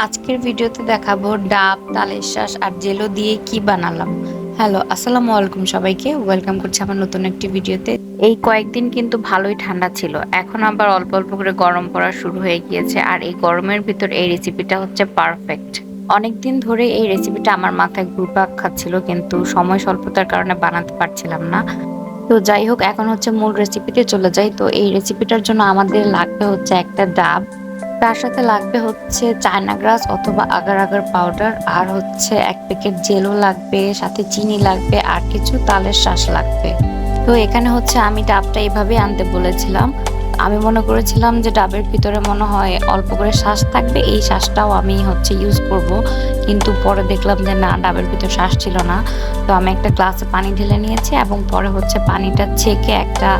আজকের ভিডিওতে দেখাবো ডাব, তালের শ্বাস আর জেলো দিয়ে কি বানালাম। হ্যালো, আসসালামু আলাইকুম সবাইকে। ওয়েলকাম করছি আমার নতুন একটি ভিডিওতে। এই কয়েকদিন কিন্তু ভালোই ঠান্ডা ছিল। এখন আবার অল্প অল্প করে গরম পড়া শুরু হয়ে গিয়েছে আর এই গরমের ভিতর এই রেসিপিটা হচ্ছে পারফেক্ট অনেকদিন ধরে এই রেসিপিটা আমার মাথায় ঘুরপাক খাচ্ছিল, কিন্তু সময় স্বল্পতার কারণে বানাতে পারছিলাম না। তো যাই হোক, এখন হচ্ছে মূল রেসিপিতে চলে যাই। তো এই রেসিপিটার জন্য আমাদের লাগবে হচ্ছে একটা ডাব তার সাথে লাগবে হচ্ছে চায়না গ্রাস অথবা আগার আগার পাউডার, আর হচ্ছে এক প্যাকেট জেলও লাগবে, সাথে চিনি লাগবে, আর কিছু তালের শ্বাস লাগবে। তো এখানে হচ্ছে আমি ডাবটা এভাবে আনতে বলেছিলাম। আমি মনে করেছিলাম যে ডাবের ভিতরে মনে হয় অল্প করে শ্বাস থাকবে, এই শ্বাসটাও আমি হচ্ছে ইউজ করব। কিন্তু পরে দেখলাম যে না, ডাবের ভিতর শ্বাস ছিল না। তো আমি একটা গ্লাসে পানি ঢেলে নিয়েছি এবং পরে হচ্ছে পানিটা ছেঁকে একটা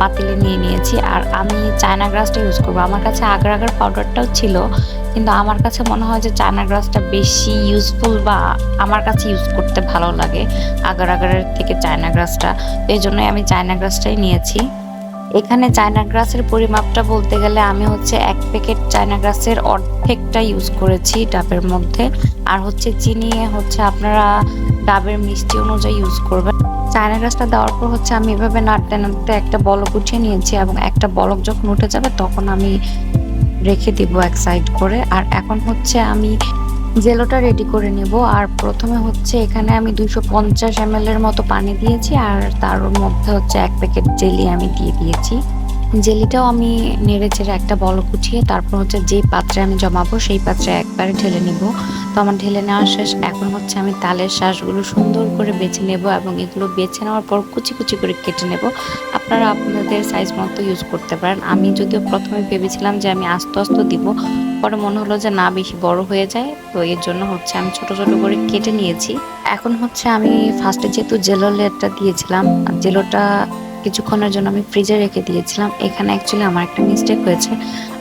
পাতিলে নিয়ে নিয়েছি। আর আমি চায়না গ্রাসটা ইউজ করব। আমার কাছে আগার আগার পাউডারটাও ছিল, কিন্তু আমার কাছে মনে হয় যে চায়না গ্রাসটা বেশি ইউজফুল বা আমার কাছে ইউজ করতে ভালো লাগে আগার আগারের থেকে চায়না গ্রাসটা। এই জন্যই আমি চায়না গ্রাসটাই নিয়েছি। এখানে চায়না গ্রাসের পরিমাপটা বলতে গেলে আমি হচ্ছে এক প্যাকেট চায়না গ্রাসের অর্ধেকটা ইউজ করেছি ডাবের মধ্যে। আর হচ্ছে চিনি হচ্ছে আপনারা ডাবের মিষ্টি অনুযায়ী ইউজ করবেন। চায়না গ্রাসটা দেওয়ার পর হচ্ছে আমি এভাবে নাড়তে নাড়তে একটা বলক উঠিয়ে নিয়েছি এবং একটা বলক যখন উঠে যাবে তখন আমি রেখে দিব এক সাইড করে। আর এখন হচ্ছে আমি জেলোটা রেডি করে নেব। আর প্রথমে হচ্ছে এখানে আমি দুশো পঞ্চাশ এম এর মতো পানি দিয়েছি আর তার মধ্যে হচ্ছে এক প্যাকেট জেলি আমি দিয়ে দিয়েছি। জেলিটাও আমি নেড়ে চেড়ে একটা বল উঠিয়ে তারপর হচ্ছে যে পাত্রে আমি জমাবো সেই পাত্রে একবারে ঢেলে নিব। তো আমার ঢেলে নেওয়া শেষ। এখন হচ্ছে আমি তালের শ্বাসগুলো সুন্দর করে বেছে নেব এবং এগুলো বেছে নেওয়ার পর কুচি কুচি করে কেটে নেব। আপনারা আপনাদের সাইজ মতো ইউজ করতে পারেন। আমি যদিও প্রথমে ভেবেছিলাম যে আমি আস্তে আস্তে দিব, পরে মনে হলো যে না, বেশি বড় হয়ে যায়। তো এর জন্য হচ্ছে আমি ছোট ছোট করে কেটে নিয়েছি। এখন হচ্ছে আমি ফার্স্টে যেহেতু জেলো লেয়ারটা দিয়েছিলাম জেলোটা কিছুক্ষণের জন্য আমি ফ্রিজে রেখে দিয়েছিলাম। এখানে অ্যাকচুয়ালি আমার একটা মিস্টেক হয়েছে।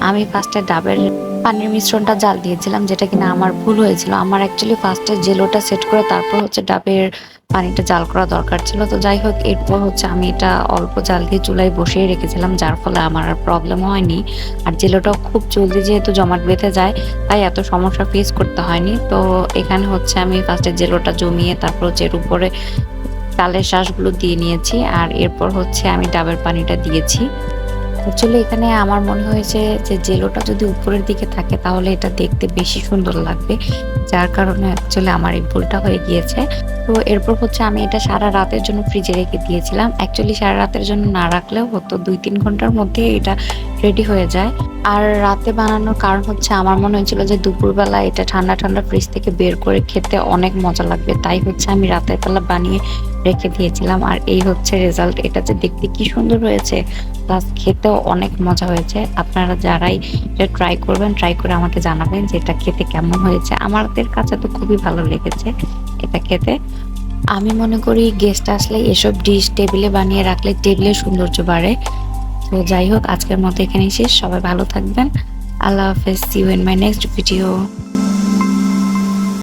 আমি ফার্স্টে ডাবের পানির মিশ্রণটা জাল দিয়েছিলাম, যেটা কিনা আমার ভুল হয়েছিল। আমার অ্যাকচুয়ালি ফার্স্টে জেলোটা সেট করে, তারপর হচ্ছে ডাবের পানিটা জাল করা দরকার ছিল। তো যাই হোক, এরপর হচ্ছে আমি এটা অল্প জাল দিয়ে চুলায় বসিয়ে রেখেছিলাম, যার ফলে আমার আর প্রবলেম হয়নি। আর জেলোটাও খুব জলদি যেহেতু জমাট বেঁধে যায়, তাই এত সমস্যা ফেস করতে হয়নি। তো এখানে হচ্ছে আমি ফার্স্টে জেলোটা জমিয়ে, তারপর হচ্ছে এর উপরে তালের শ্বাসগুলো দিয়ে নিয়েছি। আর এরপর হচ্ছে আমি ডাবের পানিটা দিয়েছি। অ্যাকচুয়ালি এখানে আমার মনে হয়েছে যে জেলোটা যদি উপরের দিকে থাকে তাহলে এটা দেখতে বেশি সুন্দর লাগবে, যার কারণে অ্যাকচুয়ালি আমার এই ভুলটা হয়ে গিয়েছে। তো এরপর হচ্ছে আমি এটা সারা রাতের জন্য ফ্রিজে রেখে দিয়েছিলাম। অ্যাকচুয়ালি সারা রাতের জন্য না রাখলেও হতো দুই তিন ঘণ্টার মধ্যে এটা রেডি হয়ে যায়। আর রাতে বানানোর কারণ হচ্ছে আমার মনে হয়েছিল যে দুপুরবেলা এটা ঠান্ডা ঠান্ডা ফ্রিজ থেকে বের করে খেতে অনেক মজা লাগবে। তাই হচ্ছে আমি রাতের বেলা বানিয়ে রেখে দিয়েছিলাম। আর এই হচ্ছে রেজাল্ট এটা যে দেখতে কি সুন্দর হয়েছে প্লাস খেতেও অনেক মজা হয়েছে। আপনারা যারাই এটা ট্রাই করবেন ট্রাই করে আমাকে জানাবেন যে এটা খেতে কেমন হয়েছে। আমাদের কাছে তো খুবই ভালো লেগেছে এটা খেতে। আমি মনে করি গেস্ট আসলে এসব ডিশ টেবিলে বানিয়ে রাখলে টেবিলের সৌন্দর্য বাড়ে। তো যাই হোক, আজকের মতো এখানেই শেষ। সবাই ভালো থাকবেন। আল্লাহ হাফেজ। You in my next video